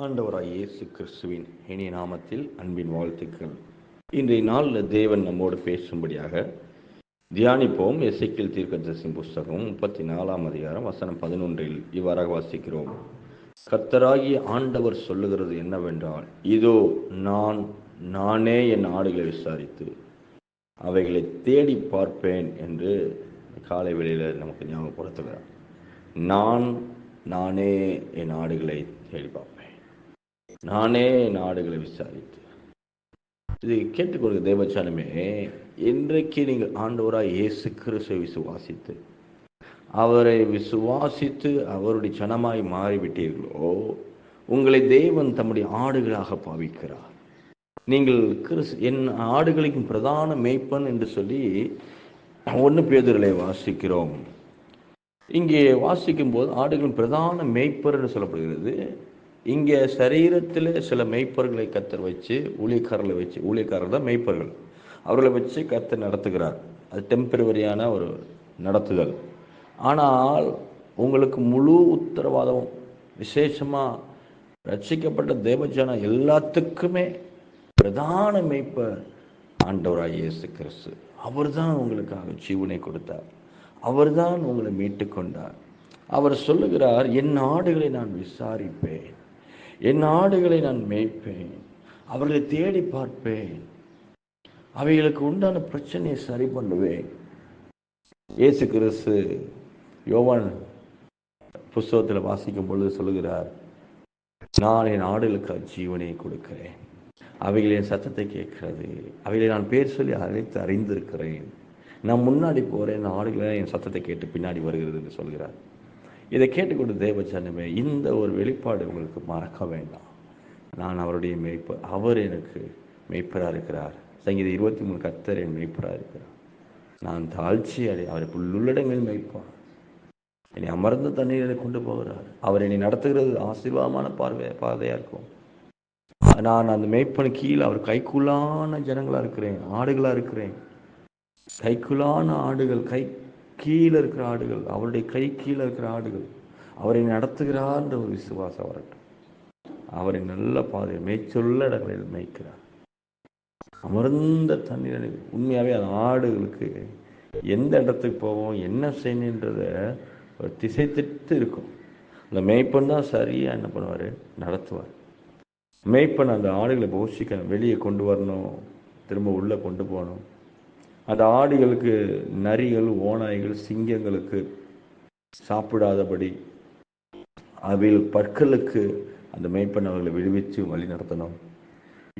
ஆண்டவராய் இயேசு கிறிஸ்துவின் இனிய நாமத்தில் அன்பின் வாழ்த்துக்கள். இன்றைய நாளில் தேவன் நம்மோடு பேசும்படியாக தியானிப்போம். எசைக்கில் தீர்க்கதரிசியின் புஸ்தகம் முப்பத்தி நாலாம் அதிகாரம் வசனம் பதினொன்றில் இவ்வாறாக வாசிக்கிறோம். கத்தராகி ஆண்டவர் சொல்லுகிறது என்னவென்றால் இதோ நான் நானே என் ஆடுகளை விசாரித்து அவைகளை தேடி பார்ப்பேன் என்று காலை வேளையில் நமக்கு ஞாபகப்படுத்துகிறார். நான் நானே என் ஆடுகளை தேடி பார்ப்பேன். நானே நாடுகளை ஆடுகளை விசாரித்து இது கேட்டுக்கொள்கிற தேவச்சானமே இன்றைக்கு நீங்கள் ஆண்டவராக இயேசு கிறிஸ்துவை விசுவாசித்து அவரை விசுவாசித்து அவருடைய சனமாய் மாறிவிட்டீர்களோ உங்களை தேவன் தம்முடைய ஆடுகளாக பாவிக்கிறார். நீங்கள் கிறிஸ் என் ஆடுகளின் பிரதான மேய்ப்பன் என்று சொல்லி ஒன்று பேதர்களை வாசிக்கிறோம். இங்கே வாசிக்கும் போது ஆடுகளின் பிரதான மேய்ப்பர் என்று சொல்லப்படுகிறது. இங்கே சரீரத்தில் சில மெய்ப்பர்களை கத்தர் வச்சு ஊழியக்காரர்களை வச்சு ஊழியக்காரர் தான் மெய்ப்பர்கள் அவர்களை வச்சு கத்தர் நடத்துகிறார். அது டெம்பரவரியான ஒரு நடத்துதல். ஆனால் உங்களுக்கு முழு உத்தரவாதம் விசேஷமாக ரட்சிக்கப்பட்ட தேவஜானம் எல்லாத்துக்குமே பிரதான மெய்ப்பர் ஆண்டவராக இயேசு கிறிஸ்து. அவர் தான் உங்களுக்காக ஜீவனை கொடுத்தார். அவர் தான் உங்களை மீட்டு கொண்டார். அவர் சொல்லுகிறார் என் நாடுகளை நான் விசாரிப்பேன். என் ஆடுகளை நான் மேய்ப்பேன் அவர்களை தேடி பார்ப்பேன். அவைகளுக்கு உண்டான பிரச்சனையை சரி பண்ணுவேன். இயேசு கிறிஸ்து யோவான் புஸ்தகத்தில் வாசிக்கும் பொழுது சொல்லுகிறார் நான் என் ஆடுகளுக்கு ஜீவனை கொடுக்கிறேன். அவைகள் என் சத்தத்தை கேட்கிறது. அவைகளை நான் பேர் சொல்லி அழைத்து அறிந்திருக்கிறேன். நான் முன்னாடி போகிறேன் ஆடுகளை என் சத்தத்தை கேட்டு பின்னாடி வருகிறது என்று சொல்கிறார் இதை கேட்டுக்கொண்டு தேவச்சனமே இந்த ஒரு வெளிப்பாடு உங்களுக்கு மறக்க வேண்டாம். நான் அவருடைய மெய்ப்ப அவர் எனக்கு மெய்ப்பராக இருக்கிறார். சங்கீத இருபத்தி மூணு கத்தர் என் மெய்ப்பராக இருக்கிறார். நான் தாழ்ச்சி அடை அவரை புல்லுள்ளடங்களில் மெய்ப்பார். என்னை அமர்ந்த தண்ணீரை கொண்டு போகிறார். அவர் என்னை நடத்துகிறது ஆசீர்வாதமான பார்வை பாதையாக இருக்கும். நான் அந்த மெய்ப்பனு கீழே அவர் கைக்குள்ளான ஜனங்களாக இருக்கிறேன் ஆடுகளாக இருக்கிறேன். கைக்குள்ளான ஆடுகள் கை கீழே இருக்கிற ஆடுகள் அவருடைய கை கீழே இருக்கிற ஆடுகள் அவரை நடத்துகிறார்ன்ற ஒரு விசுவாசம் வரட்டும் அவரை நல்ல பாதை மேய்ச்சொல்ல இடங்களில் மேய்க்கிறார். அமர்ந்த தண்ணீர் உண்மையாகவே அந்த ஆடுகளுக்கு எந்த இடத்துக்கு போவோம் என்ன செய்யணுன்றத ஒரு திசை திட்டு இருக்கும். அந்த மேய்ப்பன் தான் சரியாக என்ன பண்ணுவார்? நடத்துவார். மேய்ப்பன் அந்த ஆடுகளை போஷிக்கணும் வெளியே கொண்டு வரணும் திரும்ப உள்ளே கொண்டு போகணும். அந்த ஆடுகளுக்கு நரிகள் ஓநாய்கள் சிங்கங்களுக்கு சாப்பிடாதபடி அவையில் பற்களுக்கு அந்த மேய்ப்பனவர்களை விடுவித்து வழி நடத்தணும்.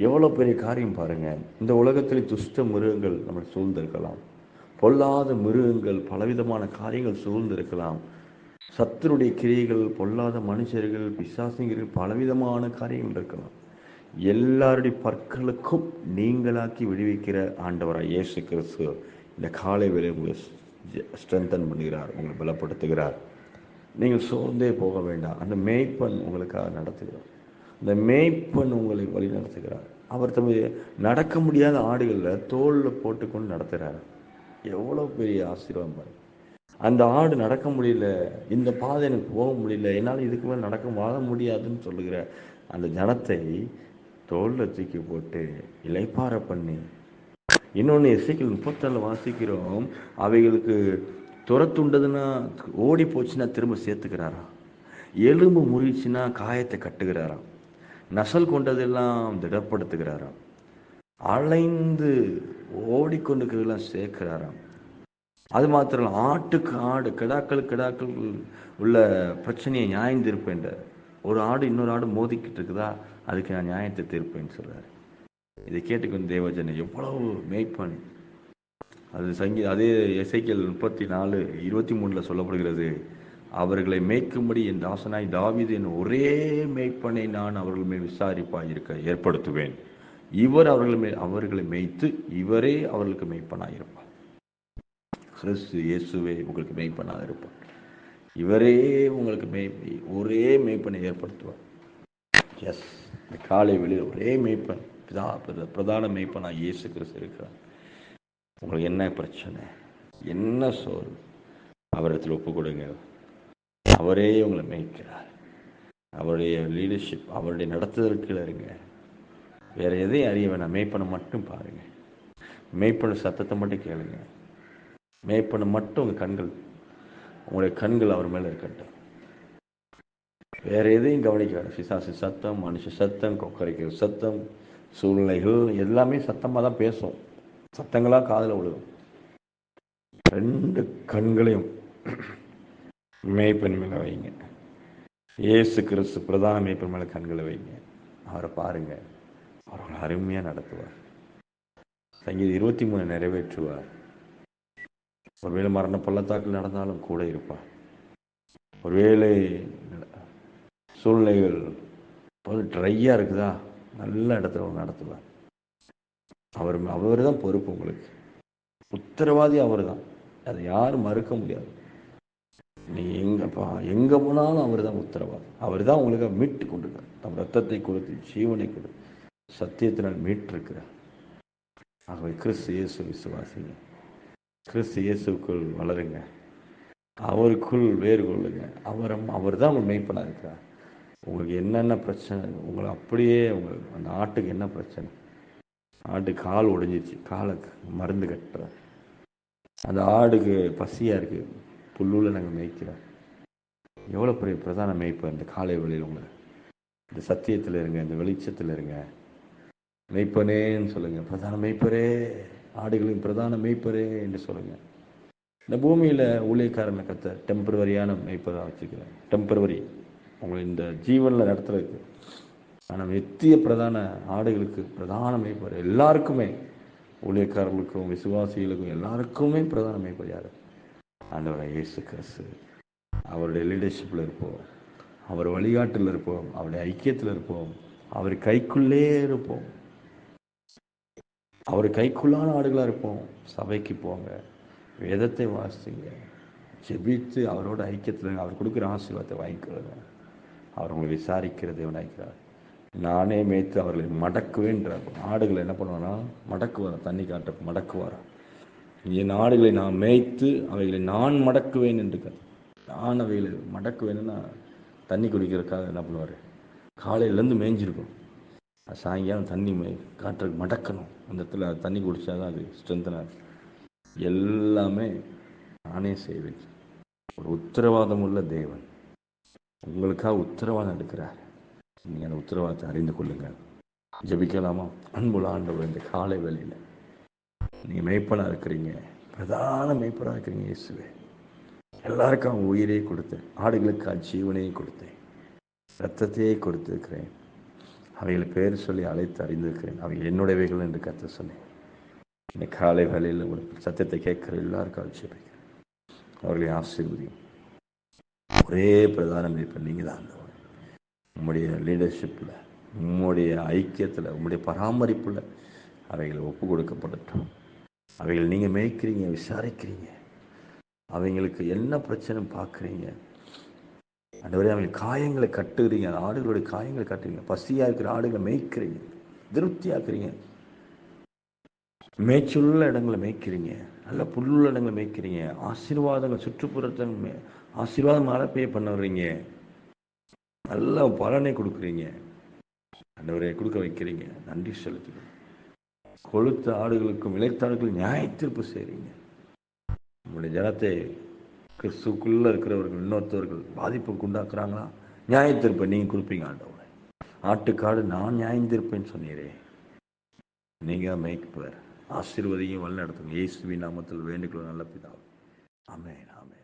எவ்வளோ பெரிய காரியம் பாருங்கள் இந்த உலகத்தில் துஷ்ட மிருகங்கள் நம்மளை சூழ்ந்திருக்கலாம். பொல்லாத மிருகங்கள் பலவிதமான காரியங்கள் சூழ்ந்திருக்கலாம். சத்துருடைய கிரியைகள் பொல்லாத மனுஷர்கள் பிசாசிங்கர்கள் பலவிதமான காரியங்கள் இருக்கலாம். எல்லாருடைய பற்களுக்கும் நீங்களாக்கி விடுவிக்கிற ஆண்டவராக இயேசு கிறிஸ்து இந்த காலை வேலை உங்களை ஸ்ட்ரென்தன் பண்ணுகிறார் உங்களை பலப்படுத்துகிறார். நீங்கள் சோர்ந்தே போக வேண்டாம். அந்த மேய்ப்பன் உங்களுக்காக நடத்துகிறார். அந்த மேய்ப்பன் உங்களை வழி நடத்துகிறார். அவர் தம்முடைய நடக்க முடியாத ஆடுகளில் தோளில் போட்டுக்கொண்டு நடத்துகிறார் எவ்வளோ பெரிய ஆசீர்வாதம் பாருங்க. அந்த ஆடு நடக்க முடியல இந்த பாதை எனக்கு போக முடியல என்னால் இதுக்கு மேலே நடக்க வாழ முடியாதுன்னு சொல்லுகிற அந்த ஜனத்தை தோளில் தூக்கி போட்டு இலைப்பார பண்ணி. இன்னொன்று இசைக்கில் முப்பத்தால் வாசிக்கிறோம். அவைகளுக்கு துரத்துண்டதுன்னா ஓடி போச்சுன்னா திரும்ப சேர்த்துக்கிறாராம். எலும்பு முறிச்சுன்னா காயத்தை கட்டுகிறாராம். நசல் கொண்டதெல்லாம் திடப்படுத்துகிறாராம். அலைந்து ஓடிக்கொண்டுக்கிறதெல்லாம் சேர்க்கிறாராம். அது மாத்திரம் ஆட்டுக்கு ஆடு கிடாக்கள் கிடாக்கள் உள்ள பிரச்சனையை நியாயம் ஒரு ஆடு இன்னொரு ஆடு மோதிக்கிட்டு இருக்குதா அதுக்கு நான் நியாயத்தை தீர்ப்பேன்னு சொல்கிறார் இதை கேட்டுக்கொண்டு தேவஜனை எவ்வளவு மேய்ப்பன். அது சங்கி அதே இசைக்கல் முப்பத்தி நாலு இருபத்தி மூணில் சொல்லப்படுகிறது அவர்களை மேய்க்கும்படி என் தாசனாய் தாவிது என் ஒரே மேய்ப்பனை நான் அவர்கள் மேல் விசாரிப்பாக இருக்க ஏற்படுத்துவேன். இவர் அவர்கள் மேல் அவர்களை மேய்த்து இவரே அவர்களுக்கு மேய்ப்பனாக இருப்பார் கிறிஸ்து இயேசுவே உங்களுக்கு மேய்ப்பனாக இருப்பார் இவரே உங்களுக்கு மெய் ஒரே மேய்ப்பனை ஏற்படுத்துவார். எஸ் இந்த காலை வெளியில் ஒரே மேய்ப்பன் பிரதா பிரதான மேய்ப்பனாக இயேசு கிறிஸ்து இருக்கிறார். உங்களுக்கு என்ன பிரச்சனை? என்ன சோறு அவரிடத்தில் ஒப்பு கொடுங்க. அவரே உங்களை மேய்க்கிறார். அவருடைய லீடர்ஷிப் அவருடைய நடத்துதலுக்கு இருங்க. வேற எதையும் அறிய வேணாம். மேய்ப்பனை மட்டும் பாருங்க. மேய்ப்பன சத்தத்தை மட்டும் கேளுங்க. மேய்ப்பனை மட்டும் உங்கள் கண்கள் உங்களுடைய கண்கள் அவர் மேலே இருக்கட்டும். வேற எதையும் கவனிக்க வேண்டாம் பிசாசு சத்தம் மனுஷ சத்தம் கொக்கரைக்கிற சத்தம் சூழ்நிலைகள் எல்லாமே சத்தமாக தான் பேசும். சத்தங்களாக காதில் விழுகும். ரெண்டு கண்களையும் மேய்ப்பன் மேலே வைங்க. இயேசு கிறிஸ்து பிரதான மேய்ப்பன் மேலே கண்களை வைங்க. அவரை பாருங்க. அவர்களை அருமையாக நடத்துவார். சங்கீதம் இருபத்தி மூணு நிறைவேற்றுவார். ஒருவேளை மரண பள்ளத்தாக்கில் நடந்தாலும் கூட இருப்பார் ஒருவேளை சூழ்நிலைகள் ட்ரையாக இருக்குதா? நல்ல இடத்துல அவர் நடத்துவார். அவர் அவர் தான் பொறுப்பு உங்களுக்கு. உத்தரவாதி அவர் தான். அதை யாரும் மறுக்க முடியாது. நீ எங்கப்பா எங்கே போனாலும் அவர் தான் உத்தரவாதி. அவர் தான் உங்களுக்கு மீட்டு கொண்டிருக்கார். தம் ரத்தத்தை கொடுத்து ஜீவனை கொடுத்து சத்தியத்தினால் மீட்டிருக்கிறார். ஆகவே கிறிஸ்து இயேசு விசுவாசிங்க கிறிஸ்து இயேசுக்குள் வளருங்க. அவருக்குள் வேறு கொள்ளுங்க. அவர் அவர் தான் உங்கள் மெய்ப்பனாக இருக்கிறார் உங்களுக்கு என்னென்ன பிரச்சனை உங்களை அப்படியே உங்கள் அந்த ஆட்டுக்கு என்ன பிரச்சனை? ஆட்டு கால் உடைஞ்சிச்சு காலை மருந்து கட்டுற. அந்த ஆடுக்கு பசியாக இருக்குது புல்லூரில் நாங்கள் மேய்க்கிறோம். எவ்வளோ பெரிய பிரதான மேய்ப்பு இந்த காலை வழியில் உங்களை. இந்த சத்தியத்தில் இருங்க இந்த வெளிச்சத்தில் இருங்க. மெய்ப்பனேன்னு சொல்லுங்கள் பிரதான மெய்ப்பரே. ஆடுகளின் பிரதான மெய்ப்பரே என்று சொல்லுங்கள் இந்த பூமியில் ஊழியக்காரனை கத்த டெம்பரவரியான மெய்ப்பராக வச்சுக்கிறேன் டெம்பரவரி உங்களை இந்த ஜீவனில் நடத்துறதுக்கு. ஆனால் நித்திய பிரதான ஆடுகளுக்கு பிரதான மெய்ப்பர் எல்லாருக்குமே ஊழியக்காரர்களுக்கும் விசுவாசிகளுக்கும் எல்லாருக்குமே பிரதான மெய்ப்பர் யார்? ஆண்டவரை இயேசு கிறிஸ்து. அவருடைய லீடர்ஷிப்பில் இருப்போம். அவர் வழிகாட்டில் இருப்போம். அவருடைய ஐக்கியத்தில் இருப்போம். அவர் கைக்குள்ளே இருப்போம். அவர் கைக்குள்ளான ஆடுகளாக இருப்போம். சபைக்கு போங்க. வேதத்தை வாசிங்க. ஜெபித்து அவரோட ஐக்கியத்தில் அவர் கொடுக்குற ஆசீர்வாதத்தை வாங்கிக்கிறது அவர் உங்களை விசாரிக்கிற தேவனாய்க்கிறார் நானே மேய்த்து அவர்களை மடக்குவேன்றார் ஆடுகளை என்ன பண்ணுவேன்னா மடக்குவார். தண்ணி காட்ட மடக்குவார். என் ஆடுகளை நான் மேய்த்து அவைகளை நான் மடக்குவேன் என்று நான் அவைகளை மடக்குவேன்னா தண்ணி குடிக்கிறதுக்காக என்ன பண்ணுவார்? காலையிலேருந்து மேய்ஞ்சிருக்கும் சாயங்காலம் தண்ணி மே மடக்கணும். அந்த இடத்துல அது தண்ணி குடித்தா தான் அது ஸ்ட்ரென்தனாக எல்லாமே நானே செய்வேன். ஒரு உத்தரவாதம் உள்ள தேவன். உங்களுக்காக உத்தரவாதம் எடுக்கிறார். நீங்கள் அந்த உத்தரவாதத்தை அறிந்து கொள்ளுங்கள். ஜெபிக்கலாமா? அன்புள்ள ஆண்டவர் இந்த காலை வேலையில் நீங்கள் மெய்ப்பனாக இருக்கிறீங்க. பிரதான மெய்ப்பனாக இருக்கிறீங்க இயேசுவே. எல்லாருக்கும் அவங்க உயிரையே கொடுத்தேன். ஆடுகளுக்கு ஜீவனையே கொடுத்தேன். ரத்தத்தையே கொடுத்துருக்கிறேன். அவைகளை பேர் சொல்லி அழைத்து அறிந்திருக்கிறேன். அவைகள் என்னுடையவைகள் என்று கற்று சொன்னேன். இந்த காலை வேலையில் ஒரு சத்தியத்தை கேட்கிற எல்லாருக்கும் ஆட்சேபிக்கிறேன் அவர்களை ஆசீர்வதியும். ஒரே பிரதான மேய்ப்பன் நீங்கள் தான் உங்களுடைய லீடர்ஷிப்பில் உம்முடைய ஐக்கியத்தில் உங்களுடைய பராமரிப்பில் அவைகள் ஒப்பு கொடுக்கப்படட்டும். அவைகள் நீங்கள் மேய்க்கிறீங்க விசாரிக்கிறீங்க. அவங்களுக்கு என்ன பிரச்சனை பார்க்குறீங்க ஆண்டவரே அவங்க காயங்களை கட்டுறீங்க. அந்த ஆடுகளுடைய காயங்களை கட்டுறீங்க. பசியாக இருக்கிற ஆடுகளை மேய்க்கிறீங்க. திருப்தியாக்குறீங்க மேய்ச்சலுள்ள இடங்களை மேய்க்கிறீங்க. நல்ல புல்லுள்ள இடங்களை மேய்க்கிறீங்க. ஆசீர்வாதங்கள் சுற்றுப்புறத்தை மே- ஆசீர்வாதம் மழை பெய்ய பண்ண வர்றீங்க நல்ல பலனை கொடுக்குறீங்க. ஆண்டவரை கொடுக்க வைக்கிறீங்க. நன்றி செலுத்துகிறோம். கொழுத்த ஆடுகளுக்கும் இளைத்த ஆடுகளுக்கும் செய்கிறீங்க. உங்களுடைய ஜனத்தை கிறிஸ்துக்குள்ளே இருக்கிறவர்கள் இன்னொருத்தவர்கள் பாதிப்புக்கு உண்டாக்குறாங்களா? நியாய தீர்ப்பை நீங்கள் கொடுப்பீங்க ஆண்டவரை. ஆட்டுக்காடு நான் நியாயந்திருப்பேன்னு சொன்னீரே. நீங்கள் மேய்ப்பர் ஆசீர்வதியும் வழி நடத்துங்க இயேசுவின் நாமத்தில் வேண்டுகளும் நல்ல பிதாவே. ஆமே ஆமே